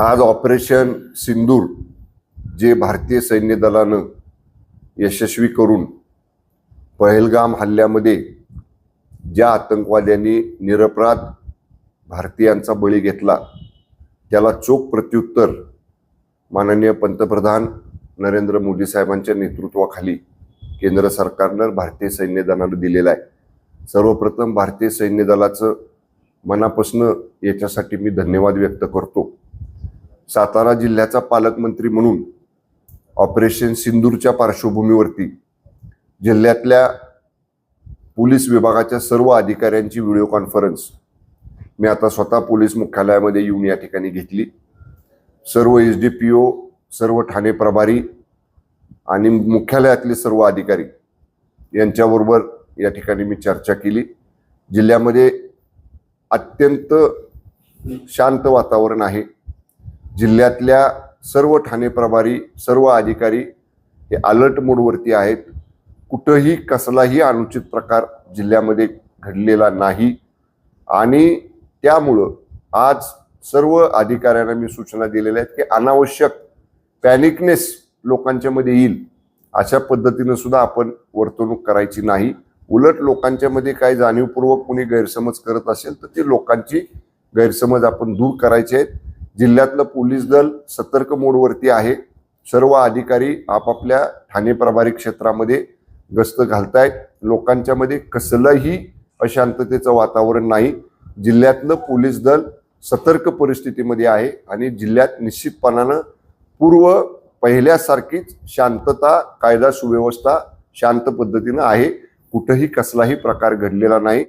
आज ऑपरेशन सिंदूर जे भारतीय सैन्य दलानं यशस्वी करून पहलगाम हल्ल्यामध्ये ज्या आतंकवाद्यांनी निरपराध भारतीयांचा बळी घेतला त्याला चोख प्रत्युत्तर माननीय पंतप्रधान नरेंद्र मोदी साहेबांच्या नेतृत्वाखाली केंद्र सरकारनं भारतीय सैन्य दलानं दिलेलं आहे. सर्वप्रथम भारतीय सैन्य दलाचं मनापासून याच्यासाठी मी धन्यवाद व्यक्त करतो. सातारा जिल्ह्याचा पालकमंत्री म्हणून ऑपरेशन सिंदूरच्या पार्श्वभूमीवरती जिल्ह्यातल्या पोलीस विभागाच्या सर्व अधिकाऱ्यांची व्हिडिओ कॉन्फरन्स मी आता स्वतः पोलीस मुख्यालयामध्ये येऊन या ठिकाणी घेतली. सर्व एस डी पी ओ सर्व ठाणे प्रभारी आणि मुख्यालयातले सर्व अधिकारी यांच्याबरोबर या ठिकाणी मी चर्चा केली. जिल्ह्यामध्ये अत्यंत शांत वातावरण आहे. जिल्ह्यातल्या सर्व ठाणे प्रभारी सर्व अधिकारी हे अलर्ट मोडवरती आहेत. कुठंही कसलाही अनुचित प्रकार जिल्ह्यामध्ये घडलेला नाही. आणि त्यामुळं आज सर्व अधिकाऱ्यांना मी सूचना दिलेल्या आहेत की अनावश्यक पॅनिकनेस लोकांच्यामध्ये येईल अशा पद्धतीनं सुद्धा आपण वर्तणूक करायची नाही. उलट लोकांच्यामध्ये काय जाणीवपूर्वक कोणी गैरसमज करत असेल तर ते लोकांची गैरसमज आपण दूर करायचे आहेत. जिल्ह्यातलं पोलीस दल सतर्क मोडवरती आहे. सर्व अधिकारी आपापल्या ठाणे प्रभारी क्षेत्रामध्ये गस्त घालतायत. लोकांच्या मध्ये कसलंही अशांततेचं वातावरण नाही. जिल्ह्यातलं पोलीस दल सतर्क परिस्थितीमध्ये आहे आणि जिल्ह्यात निश्चितपणानं पूर्व पहिल्यासारखीच शांतता कायदा सुव्यवस्था शांत पद्धतीनं आहे. कुठंही कसलाही प्रकार घडलेला नाही.